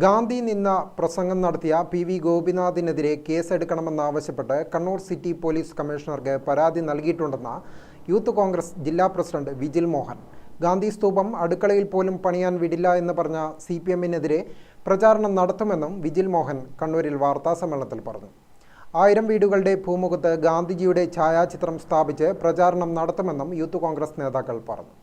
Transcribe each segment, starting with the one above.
ഗാന്ധി നിന്ന പ്രസംഗം നടത്തിയ പി വി ഗോപിനാഥിനെതിരെ കേസെടുക്കണമെന്നാവശ്യപ്പെട്ട് കണ്ണൂർ സിറ്റി പോലീസ് കമ്മീഷണർക്ക് പരാതി നൽകിയിട്ടുണ്ടെന്ന് യൂത്ത് കോൺഗ്രസ് ജില്ലാ പ്രസിഡന്റ് വിജിൽ മോഹൻ. ഗാന്ധി സ്തൂപം അടുക്കളയിൽ പോലും പണിയാൻ വിടില്ല എന്ന് പറഞ്ഞ സി പി എമ്മിനെതിരെ പ്രചാരണം നടത്തുമെന്നും വിജിൽ മോഹൻ കണ്ണൂരിൽ വാർത്താസമ്മേളനത്തിൽ പറഞ്ഞു. ആയിരം വീടുകളുടെ ഭൂമുഖത്ത് ഗാന്ധിജിയുടെ ഛായാചിത്രം സ്ഥാപിച്ച് പ്രചാരണം നടത്തുമെന്നും യൂത്ത് കോൺഗ്രസ് നേതാക്കൾ പറഞ്ഞു.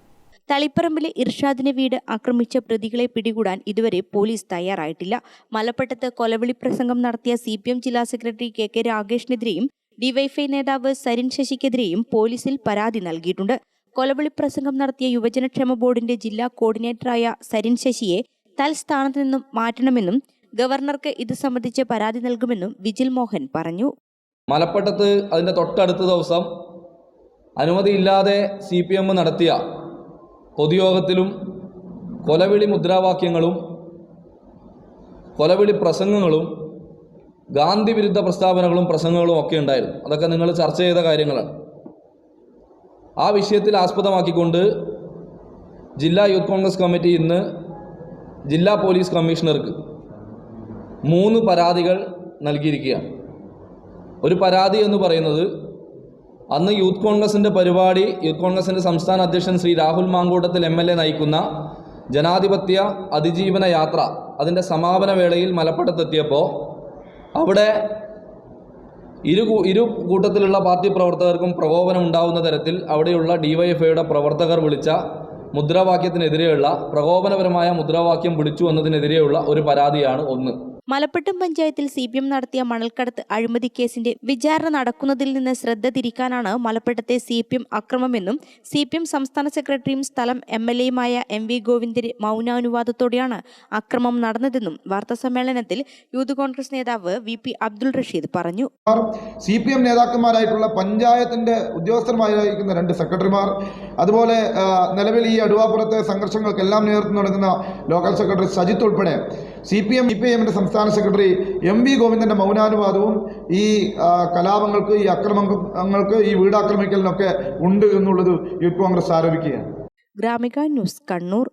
തളിപ്പറമ്പിലെ ഇർഷാദിനെ വീട് ആക്രമിച്ച പ്രതികളെ പിടികൂടാൻ ഇതുവരെ പോലീസ് തയ്യാറായിട്ടില്ല. മലപ്പട്ടത്ത് കൊലവിളി പ്രസംഗം നടത്തിയ സി പി എം ജില്ലാ സെക്രട്ടറി കെ കെ രാഗേഷിനെതിരെയും ഡിവൈഫൈ നേതാവ് സരിൻ ശശിക്കെതിരെയും പോലീസിൽ പരാതി നൽകിയിട്ടുണ്ട്. കൊലവിളി പ്രസംഗം നടത്തിയ യുവജനക്ഷേമ ബോർഡിന്റെ ജില്ലാ കോർഡിനേറ്ററായ സരിൻ ശശിയെ തൽസ്ഥാനത്ത് നിന്നും മാറ്റണമെന്നും ഗവർണർക്ക് ഇത് സംബന്ധിച്ച് പരാതി നൽകുമെന്നും വിജിൽ മോഹൻ പറഞ്ഞു. മലപ്പട്ടത്ത് അതിന്റെ തൊട്ടടുത്ത ദിവസം അനുമതിയില്ലാതെ സി പി എം നടത്തിയ പൊതുയോഗത്തിലും കൊലവിളി മുദ്രാവാക്യങ്ങളും കൊലവിളി പ്രസംഗങ്ങളും ഗാന്ധി വിരുദ്ധ പ്രസ്താവനകളും പ്രസംഗങ്ങളും ഒക്കെ ഉണ്ടായിരുന്നു. അതൊക്കെ നിങ്ങൾ ചർച്ച ചെയ്ത കാര്യങ്ങളാണ്. ആ വിഷയത്തിൽ ആസ്പദമാക്കിക്കൊണ്ട് ജില്ലാ യൂത്ത് കോൺഗ്രസ് കമ്മിറ്റി ഇന്ന് ജില്ലാ പോലീസ് കമ്മീഷണർക്ക് മൂന്ന് പരാതികൾ നൽകിയിരിക്കുകയാണ്. ഒരു പരാതി എന്ന് പറയുന്നത് അന്ന് യൂത്ത് കോൺഗ്രസിന്റെ പരിപാടി യൂത്ത് കോൺഗ്രസിന്റെ സംസ്ഥാന അധ്യക്ഷൻ Shri Rahul Mankoottathil M L A നയിക്കുന്ന ജനാധിപത്യ അതിജീവന യാത്ര അതിന്റെ സമാപന വേളയിൽ മലപ്പുറത്തെത്തിയപ്പോൾ അവിടെ ഇരു ഇരു കൂട്ടത്തിലുള്ള പാർട്ടി പ്രവർത്തകർക്കും പ്രകോപനം ഉണ്ടാകുന്ന തരത്തിൽ അവിടെയുള്ള ഡിവൈഎഫ്ഐയുടെ പ്രവർത്തകർ വിളിച്ച മുദ്രാവാക്യത്തിനെതിരെയുള്ള പ്രകോപനപരമായ മുദ്രാവാക്യം വിളിച്ചു എന്നതിനെതിരെയുള്ള ഒരു പരാതിയാണ് ഒന്ന്. മലപ്പട്ടം പഞ്ചായത്തിൽ സി പി എം നടത്തിയ മണൽക്കടത്ത് അഴിമതി കേസിന്റെ വിചാരണ നടക്കുന്നതിൽ നിന്ന് ശ്രദ്ധ തിരിക്കാനാണ് മലപ്പട്ടത്തെ സി പി എം അക്രമമെന്നും സി പി എം സംസ്ഥാന സെക്രട്ടറിയും സ്ഥലം എം എൽ എയുമായ എം വി ഗോവിന്ദന്റെ മൗനാനുവാദത്തോടെയാണ് അക്രമം നടന്നതെന്നും വാർത്താസമ്മേളനത്തിൽ യൂത്ത് കോൺഗ്രസ് നേതാവ് വി പി അബ്ദുൾ റഷീദ് പറഞ്ഞു. സി പി എം നേതാക്കന്മാരായിട്ടുള്ള പഞ്ചായത്തിന്റെ ഉദ്യോഗസ്ഥന്മാരായിരിക്കുന്ന രണ്ട് സെക്രട്ടറിമാർ അതുപോലെ നിലവിൽ ഈ അടുവാപ്പുറത്തെ സംഘർഷങ്ങൾക്കെല്ലാം നേതൃത്വം നൽകുന്ന ലോക്കൽ സെക്രട്ടറി സജിത്ത് ഉൾപ്പെടെ സി പി എം സംസ്ഥാന സെക്രട്ടറി എം വി ഗോവിന്ദന്റെ മൗനാനുവാദവും ഈ കലാപങ്ങൾക്ക് ഈ അക്രമങ്ങൾക്ക് ഈ വീടാക്രമിക്കലിനൊക്കെ ഉണ്ട് എന്നുള്ളത് യൂത്ത് കോൺഗ്രസ് ആരോപിക്കുകയാണ്. ഗ്രാമിക ന്യൂസ് കണ്ണൂർ.